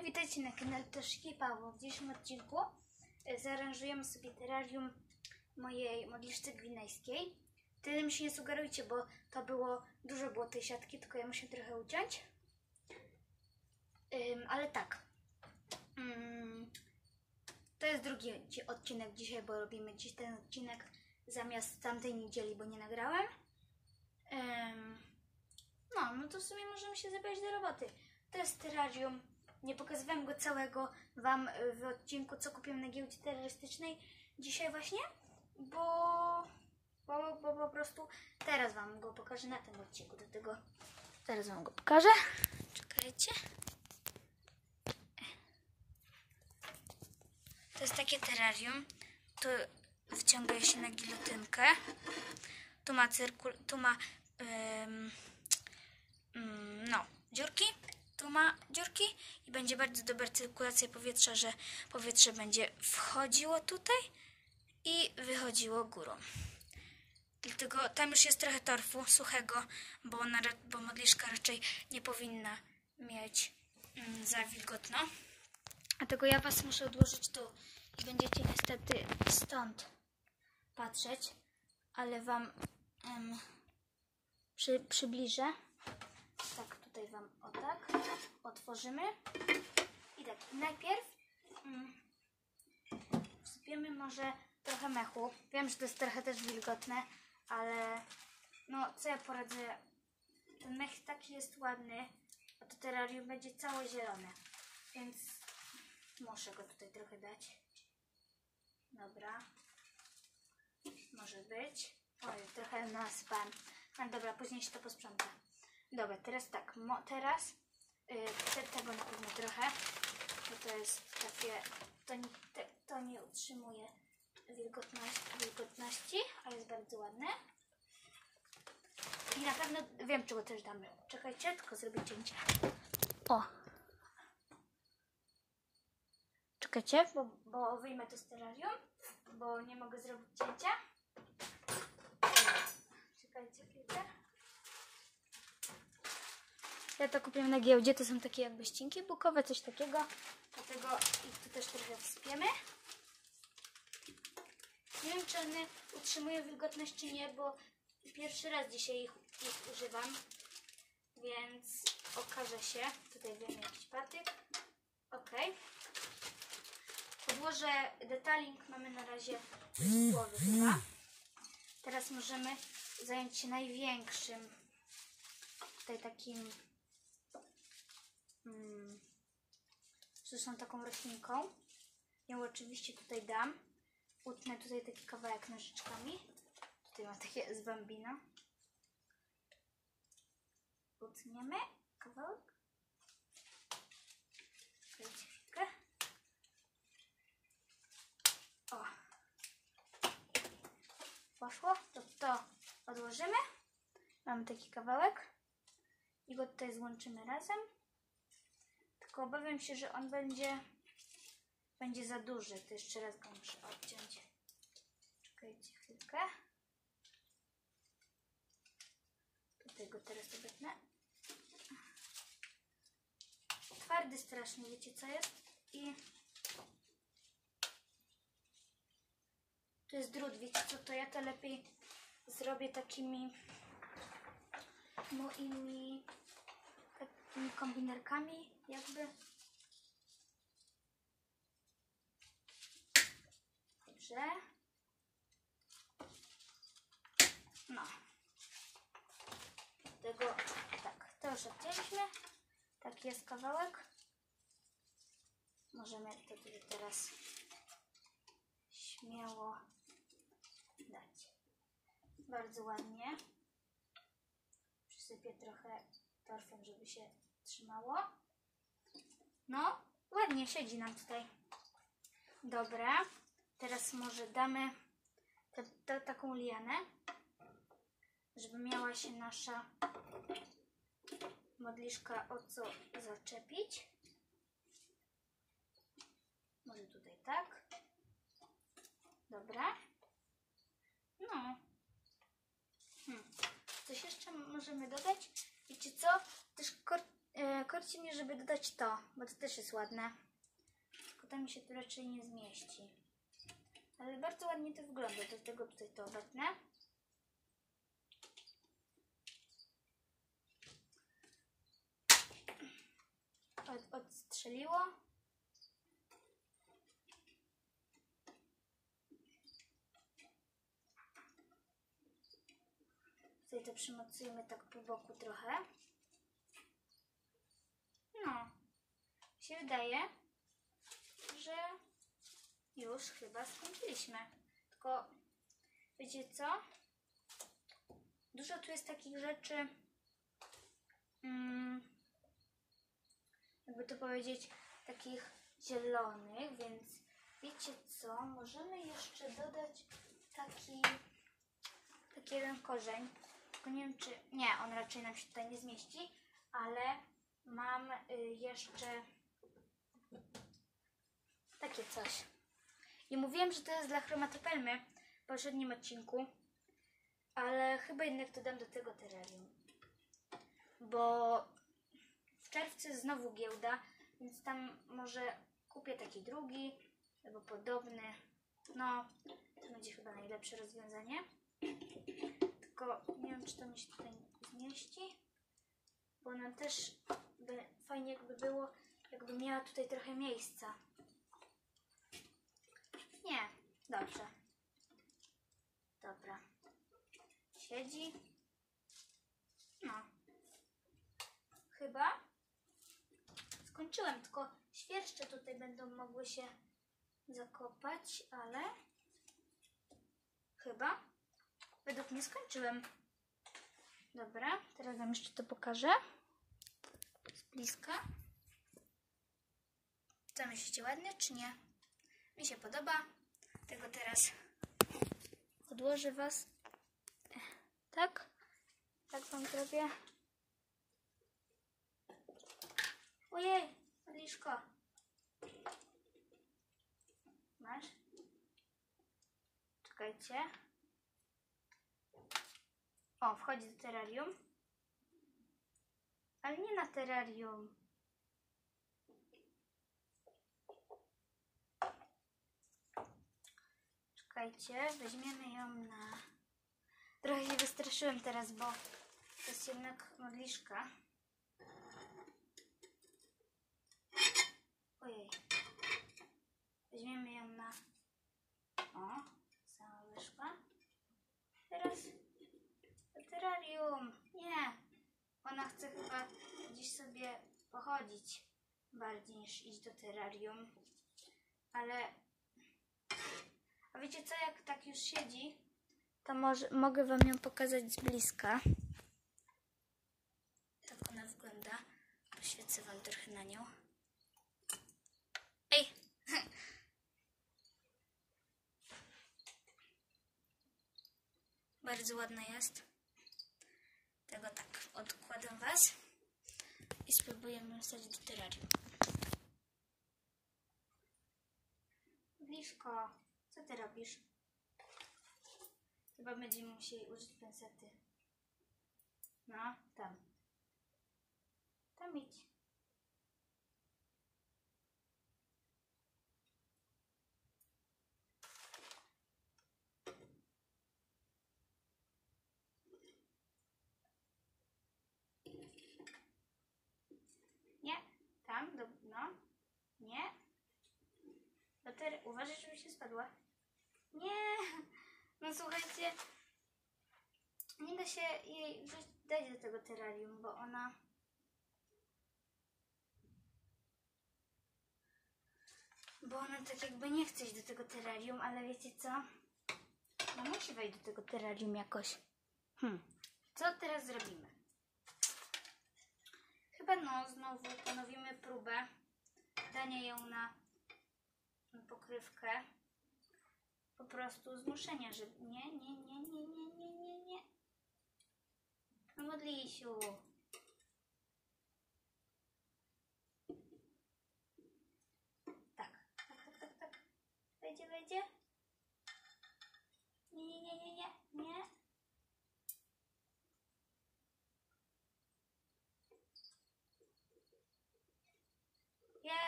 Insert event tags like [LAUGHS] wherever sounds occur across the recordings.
Hej, witajcie na kanale Toszki Paweł. W dzisiejszym odcinku e, zaaranżujemy sobie terrarium mojej modliszce gwinejskiej. Tyle mi się nie sugerujcie, bo to było, dużo było tej siatki, tylko ja muszę trochę uciąć. Ym, ale tak. Ym, to jest drugi odcinek dzisiaj, bo robimy dziś ten odcinek zamiast tamtej niedzieli, bo nie nagrałem. Ym, no, no to w sumie możemy się zabrać do roboty. To jest terrarium. Nie pokazywałem go całego Wam y, w odcinku, co kupiłem na giełdzie terrorystycznej dzisiaj właśnie, bo, bo, bo po prostu teraz Wam go pokażę na tym odcinku. Do tego teraz Wam go pokażę. Czekajcie. To jest takie terrarium. Tu wciąga się na gilotynkę. Tu ma cyrkul... Tu ma... ym, mm, no, dziurki. Tu ma dziurki i będzie bardzo dobra cyrkulacja powietrza, że powietrze będzie wchodziło tutaj i wychodziło górą. Dlatego tam już jest trochę torfu suchego, bo, ra- bo modliszka raczej nie powinna mieć mm, za wilgotno. Dlatego ja Was muszę odłożyć tu i będziecie niestety stąd patrzeć, ale Wam em, przy, przybliżę. Tak, tutaj Wam o tak otworzymy. I tak, najpierw mm, wsypiemy może trochę mechu. Wiem, że to jest trochę też wilgotne, ale no co ja poradzę. Ten mech taki jest ładny, a to terrarium będzie całe zielone. Więc muszę go tutaj trochę dać. Dobra. Może być. Oj, trochę nasypałem. Ale dobra, później się to posprząta. Dobra, teraz tak. Mo, teraz yy, te, tego na pewno trochę. Bo to jest takie... To nie, te, to nie utrzymuje wilgotności, wilgotności, ale jest bardzo ładne. I na pewno wiem, czego też damy. Czekajcie, tylko zrobię cięcie. O! Czekajcie, bo, bo wyjmę to z terrarium, bo nie mogę zrobić cięcia. Czekajcie chwilkę. Ja to kupiłem na giełdzie, to są takie jakby ścinki bukowe, coś takiego. Dlatego ich tu też trochę wspiemy. Nie wiem, czy one utrzymują wilgotność, czy nie, bo pierwszy raz dzisiaj ich, ich używam. Więc okaże się. Tutaj wiemy jakiś patyk. Ok. Podłoże detaling mamy na razie z chyba. Teraz możemy zająć się największym. Tutaj takim mm, zresztą taką roślinką. Ją oczywiście tutaj dam. Utnę tutaj taki kawałek nożyczkami. Tutaj mam takie z bambino. Utniemy kawałek. Chwilkę. O. Poszło. To to odłożymy. Mamy taki kawałek. I go tutaj złączymy razem. Tylko obawiam się, że on będzie będzie za duży. To jeszcze raz go muszę odciąć. Czekajcie chwilkę. Tutaj go teraz obetnę. Twardy strasznie, wiecie co jest? I to jest drut, wiecie co? To ja to lepiej zrobię takimi moimi takimi kombinerkami jakby. Dobrze. No. Tego, tak, to już odcięliśmy. Taki jest kawałek. Możemy to tutaj teraz śmiało dać. Bardzo ładnie. Przysypię trochę torfem, żeby się trzymało. No, ładnie siedzi nam tutaj. Dobra. Teraz może damy te, te, taką lianę, żeby miała się nasza modliszka o co zaczepić. Może tutaj tak. Dobra. No. Hmm. Coś jeszcze możemy dodać? Wiecie co? Też kor e, korci mnie, żeby dodać to, bo to też jest ładne. Tylko tam mi się to raczej nie zmieści. Ale bardzo ładnie to wygląda, dlatego tutaj to obetnę. Od, odstrzeliło. Tutaj to przymocujemy tak po boku trochę. No, się wydaje, że już chyba skończyliśmy. Tylko wiecie co? Dużo tu jest takich rzeczy, mm, jakby to powiedzieć, takich zielonych, więc wiecie co? Możemy jeszcze dodać taki, taki jeden korzeń. Tylko nie wiem czy, nie, on raczej nam się tutaj nie zmieści, ale mam y, jeszcze takie coś. I mówiłem, że to jest dla chromatopelmy w poprzednim odcinku, ale chyba jednak to dam do tego terrarium. Bo w czerwcu znowu giełda, więc tam może kupię taki drugi albo podobny. No, to będzie chyba najlepsze rozwiązanie. Tylko nie wiem, czy to mi się tutaj zmieści, bo nam też by fajnie jakby było, jakby miała tutaj trochę miejsca. Nie, dobrze. Dobra. Siedzi. No. Chyba skończyłem, tylko świerszcze tutaj będą mogły się zakopać, ale chyba według mnie skończyłem. Dobra, teraz wam jeszcze to pokażę z bliska. Co myślicie, ładne czy nie? Mi się podoba. Tego teraz odłożę was. Tak? Tak wam zrobię. Ojej, Liszko. Masz? Czekajcie. O, wchodzi do terrarium. Ale nie na terrarium. Czekajcie, weźmiemy ją na... Trochę się wystraszyłem teraz, bo to jest jednak modliszka. Ojej. Weźmiemy ją na... O, sama wyszła. Teraz do terrarium. Nie. Ona chce chyba gdzieś sobie pochodzić bardziej niż iść do terrarium. Ale a wiecie co, jak tak już siedzi, to może, mogę Wam ją pokazać z bliska. Tak ona wygląda. Poświecę Wam trochę na nią. Ej! [LAUGHS] Bardzo ładna jest. Tego tak odkładam Was i spróbujemy wsadzić do terrarium. Blisko. Co ty robisz? Chyba będziemy musieli użyć pensety. No, tam. Tam idź. Nie, tam, do, no, nie. Do ter- Uważaj, żeby się spadła. Nie! No słuchajcie, nie da się jej dać do tego terrarium, bo ona... Bo ona tak jakby nie chce iść do tego terrarium, ale wiecie co? No musi wejść do tego terrarium jakoś. Hmm. Co teraz zrobimy? Chyba no, znowu ponowimy próbę dania ją na, Tak, tak, tak, tak, tak. Wejdzie, wejdzie. Nie, nie, nie, nie, nie, nie.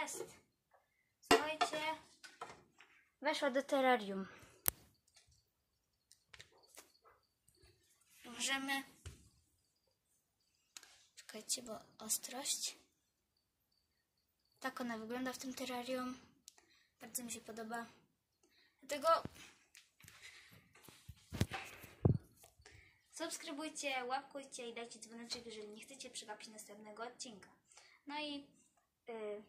jest. Weszła do terrarium. Możemy. Czekajcie, bo ostrość. Tak ona wygląda w tym terrarium. Bardzo mi się podoba. Dlatego subskrybujcie, łapkujcie i dajcie dzwoneczek, jeżeli nie chcecie przegapić następnego odcinka. No i yy,